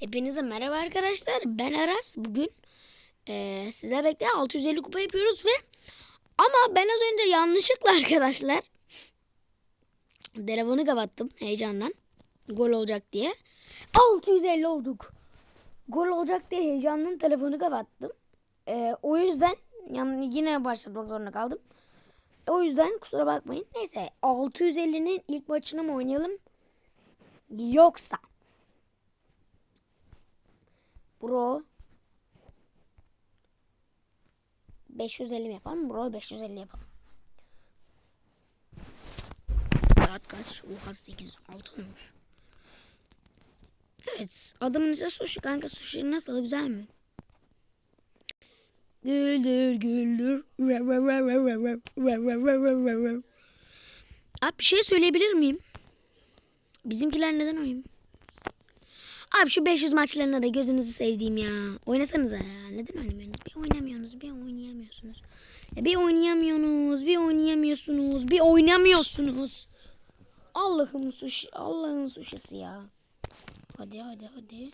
Hepinize merhaba arkadaşlar. Ben Aras. Bugün eee sizlerle birlikte 650 kupa yapıyoruz ve ama ben az önce yanlışlıkla arkadaşlar telefonu kapattım heyecandan. Gol olacak diye. 650 olduk. Gol olacak diye heyecandan telefonu kapattım. Eee, o yüzden yani yine başlatmak zorunda kaldım. O yüzden kusura bakmayın. Neyse 650'nin ilk maçını mı oynayalım? Yoksa Bro 550 mi yapalım? Bro 550 yapalım. Saat kaç? Oha 8 6 olmuş. Evet. Adamın ismi Sushi. Kanka Sushi nasıl? Güzel mi? Güldür güldür. Abi bir şey söyleyebilir miyim? Bizimkiler neden oynuyor? Abi şu 500 maçlarına da gözünüzü sevdiğim ya. Oynasanıza ya. Neden oynamıyorsunuz? Bir oynamıyorsunuz, bir oynayamıyorsunuz. Ya bir oynayamıyorsunuz, bir oynayamıyorsunuz, bir oynamıyorsunuz. Allah'ım sushi, Allah'ın suşisi ya. Hadi hadi hadi.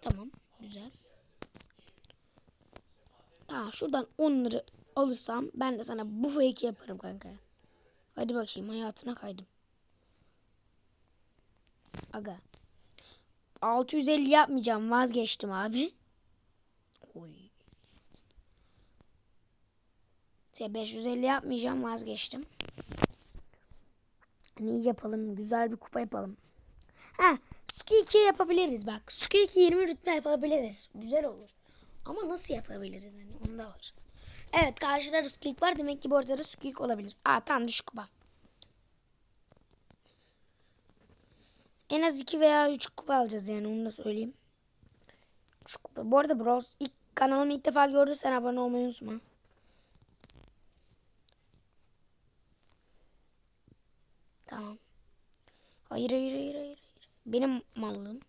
Tamam, güzel. Tamam şuradan onları alırsam ben de sana bu fake yaparım kanka. Hadi bakayım hayatına kaydım. Aga. 650 yapmayacağım vazgeçtim abi. Oy. Şey 550 yapmayacağım vazgeçtim. Ne yapalım? Güzel bir kupa yapalım. Ha, Suki 2 yapabiliriz bak. Suki 2 20 rütbe yapabiliriz. Güzel olur. Ama nasıl yapabiliriz hani onda var. Evet karşıda Suki var demek ki bu ortada Suki olabilir. Aa tamam düşük kupa. En az 2 veya 3 kupa alacağız yani onu da söyleyeyim. 3 kupa. Bu arada Bros ilk kanalımı ilk defa gördüysen abone olmayı unutma. Tamam. Hayır hayır hayır hayır. hayır. Benim mallığım.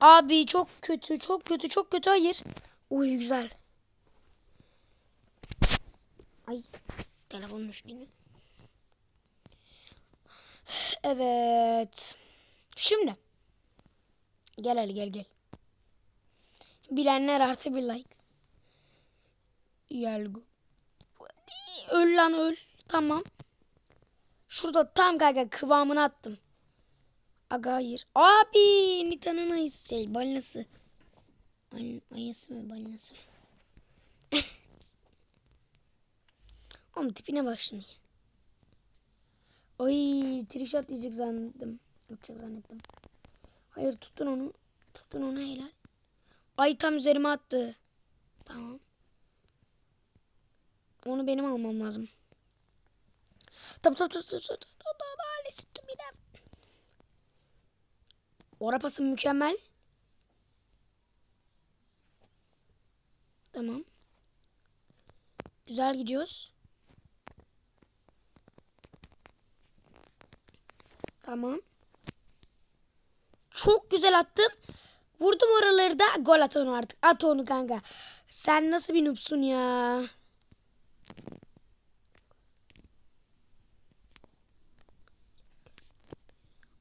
Abi çok kötü çok kötü çok kötü hayır. Uy güzel. Ay telefon düştü yine. Evet. Şimdi. Gel Ali gel gel. Bilenler artı bir like. Hadi, Öl lan öl. Tamam. Şurada tam kanka kıvamını attım. Aga hayır. Abi Nita'nın ayısı şey balinası. Ay, ayısı mı balinası mı? Oğlum tipine bak şimdi. Ay trişat diyecek zannettim. Uçacak zannettim. Hayır tutun onu. Tutun onu helal. Ay tam üzerime attı. Tamam. Onu benim almam lazım. Top top top top top top top Ora pasım mükemmel. Tamam. Güzel gidiyoruz. Tamam. Çok güzel attım. Vurdum oraları da gol at onu artık. At onu kanka. Sen nasıl bir noobsun ya?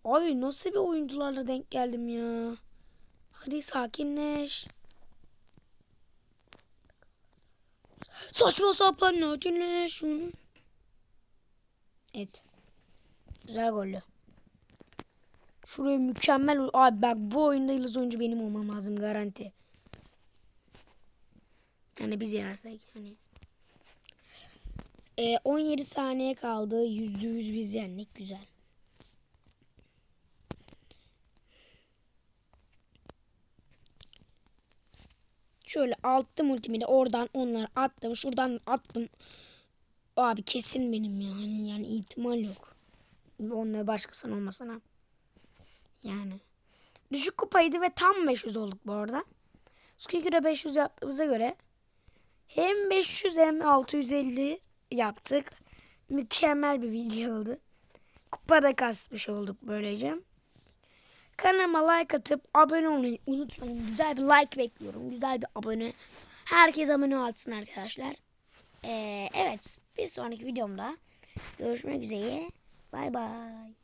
Abi nasıl bir oyuncularla denk geldim ya? Hadi sakinleş. Saçma sapan ne şunu. Evet. Güzel gollü. Şuraya mükemmel. Abi bak bu oyunda yıldız oyuncu benim olmam lazım garanti. Yani biz yenersek hani. E, 17 saniye kaldı. Yüzde yüz biz yendik. Güzel. Şöyle attım ultimi oradan onları attım. Şuradan attım. Abi kesin benim yani. Yani ihtimal yok. Onları başkasının olmasına. Yani. Düşük kupaydı ve tam 500 olduk bu arada. Skill'de 500 yaptığımıza göre hem 500 hem 650 yaptık. Mükemmel bir video oldu. Kupa da kasmış olduk böylece. Kanalıma like atıp abone olmayı unutmayın. Güzel bir like bekliyorum. Güzel bir abone. Herkes abone olsun arkadaşlar. Ee, evet. Bir sonraki videomda görüşmek üzere. Bay bay.